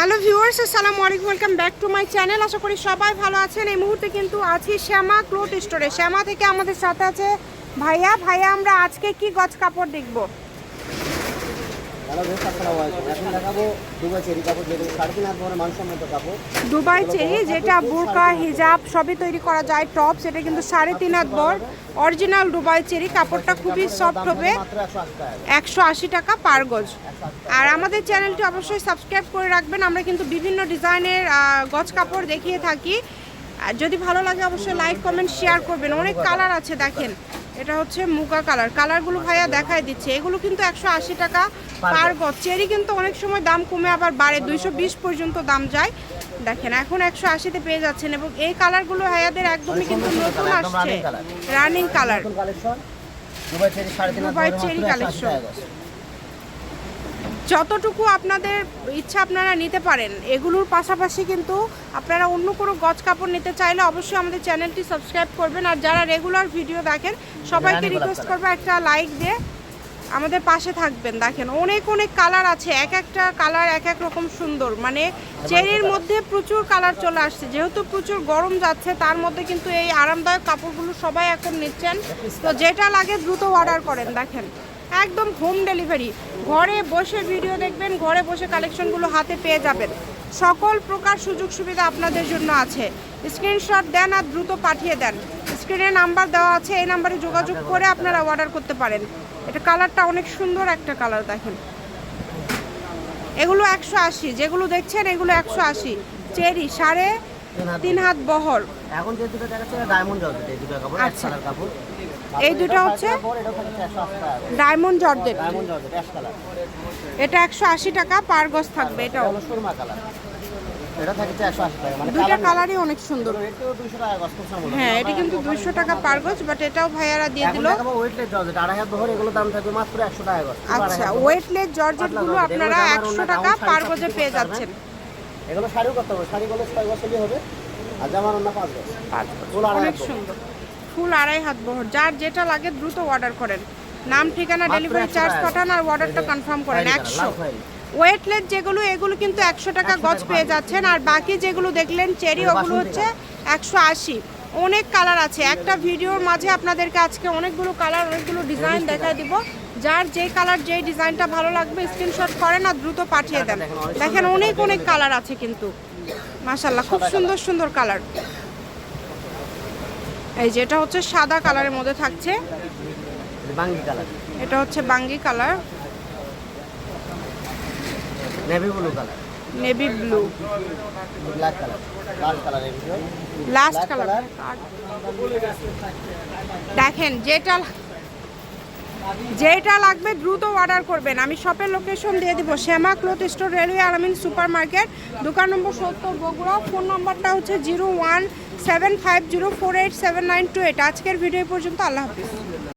Hello viewers, আসসালামু আলাইকুম, welcome back to my channel. আশা করি সবাই ভালো আছেন। এই মুহূর্তে কিন্তু আছি শ্যামা ক্লোথ স্টোরে। শ্যামা থেকে আমাদের সাথে আছে ভাইয়া। ভাইয়া, আমরা আজকে কি গছ কাপড় দেখব? বেশ এখন দেখাবো দুবাই চেরি কাপড় যেগুলো সাড়ে তিন হাত বড় মানসম্মত কাপড়। দুবাই চেরি যেটা বোরকা হিজাব সবই তৈরি করা যায় টপ সেটা কিন্তু সাড়ে তিন হাত বড় অরিজিনাল দুবাই চেরি কাপড়টা খুবই সফট হবে। একশো আশি টাকা। পার গজ। আর আমাদের চ্যানেলটি অবশ্যই সাবস্ক্রাইব করে রাখবেন। আমরা কিন্তু বিভিন্ন ডিজাইনের গজ কাপড় দেখিয়ে থাকি। আর যদি ভালো লাগে অবশ্যই লাইক কমেন্ট শেয়ার করবেন। অনেক কালার আছে দেখেন। এটা হচ্ছে মুগা কালার। কালারগুলো ভাইয়া দেখাই দিচ্ছে। এগুলো কিন্তু একশো আশি টাকা পার গজ চেরি কিন্তু অনেক সময় দাম কমে আবার বাড়ে। দুইশো বিশ পর্যন্ত দাম যায়। দেখেন এখন একশো আশিতে পেয়ে যাচ্ছেন এবং এই কালারগুলো ভাইয়াদের একদমই কিন্তু নতুন আসছে। Running colour. Collection Dubai cherry সাড়ে তিন হাত দুবাই বড় চেরি মাত্র একশো আশি collection। টাকা গজ। যতটুকু আপনাদের ইচ্ছা আপনারা নিতে পারেন এগুলোর পাশাপাশি কিন্তু আপনারা অন্য কোনো গজ কাপড় নিতে চাইলে অবশ্যই আমাদের চ্যানেলটি সাবস্ক্রাইব করবেন। আর যারা রেগুলার ভিডিও দেখেন সবাইকে রিকোয়েস্ট। করব একটা লাইক দিয়ে আমাদের পাশে থাকবেন। দেখেন অনেক অনেক কালার আছে এক একটা কালার এক এক রকম সুন্দর। মানে চেরির মধ্যে প্রচুর কালার চলে আসছে। যেহেতু প্রচুর গরম যাচ্ছে তার মধ্যে কিন্তু এই আরামদায়ক কাপড়গুলো সবাই এখন নিচ্ছেন। তো যেটা লাগে দ্রুত অর্ডার করেন দেখেন। একদম হোম ডেলিভারি। ঘরে বসে ভিডিও দেখবেন, ঘরে বসে কালেকশনগুলো হাতে পেয়ে যাবেন। সকল প্রকার সুযোগ সুবিধা আপনাদের জন্য আছে। স্ক্রিনশট দেন আর দ্রুত পাঠিয়ে দেন। স্ক্রিনে নাম্বার দেওয়া আছে, এই নাম্বারে যোগাযোগ করে আপনারা অর্ডার করতে পারেন। এটা কালারটা অনেক সুন্দর একটা কালার দেখেন। এগুলো একশো আশি, যেগুলো দেখছেন এগুলো একশো আশি। চেরি, সাড়ে তিন হাত বহর। এখন যে দুটো দেখাচ্ছে ডায়মন্ড জর্জেট এই দুটো কাপড় এক আচ্ছা। কালার কাপড়। এই দুটো হচ্ছে? Diamond georgette. ডায়মন্ড জর্জেট এক কালার এটা একশো আশি টাকা পার গজ থাকবে এটা হলো সুরমা কালার এটা থাকছে একশো আশি টাকা মানে দুইটা কালারই অনেক সুন্দর। টাকা গজ হ্যাঁ এটা কিন্তু টাকা পার গজ বাট এটাও ভাইয়ারা দিয়ে এখন দেখাবো ওয়েটলেস জর্জেট আড়াই হাত বহর এগুলো দাম থাকবে মাত্র একশো টাকা গজ আচ্ছা ওয়েটলেস জর্জেটগুলো আপনারা জর্জেট, এগুলো একশো জামার টাকা অন্য পার গজে পেয়ে যাচ্ছেন। এগুলো শাড়িও করতে হবে। শাড়ি করলে ছয় বছরই হবে আর জামার অন্য পাঁচ বছর। ফুল আড়াই অনেক। সুন্দর। ফুল আড়াই হাত বহর যার যেটা লাগে দ্রুত অর্ডার করেন। নাম ঠিকানা ডেলিভারি চার্জ। পাঠান আর অর্ডারটা কনফার্ম করেন। একশো। ওয়েটলেস যেগুলো এগুলো কিন্তু একশো টাকা গজ পেয়ে যাচ্ছেন। আর বাকি যেগুলো দেখলেন চেরি ওগুলো হচ্ছে একশো আশি। অনেক কালার আছে। একটা ভিডিওর মাঝে আপনাদেরকে আজকে অনেকগুলো কালার অনেকগুলো ডিজাইন দেখাই দিব। যার যে কালার যেই ডিজাইনটা ভালো লাগবে স্ক্রিনশট করেন আর দ্রুত পাঠিয়ে দেন। দেখেন অনেক অনেক কালার আছে কিন্তু। মাশাল্লাহ খুব সুন্দর সুন্দর কালার এই যেটা হচ্ছে সাদা কালারের মধ্যে থাকছে। এটা বাঙ্গি কালার এটা হচ্ছে বাঙ্গি colour navy blue colour navy blue black colour last colour দেখেন যেটা যেটা লাগবে দ্রুত অর্ডার করবেন। আমি শপের লোকেশন দিয়ে দিব। শ্যামা ক্লোথ স্টোর রেলওয়ে আরামিন সুপার মার্কেট দোকান নম্বর সত্তর, বগুড়া। ফোন নম্বরটা হচ্ছে zero one seven five zero four eight seven nine two eight আজকের ভিডিও পর্যন্ত। আল্লাহ হাফিজ।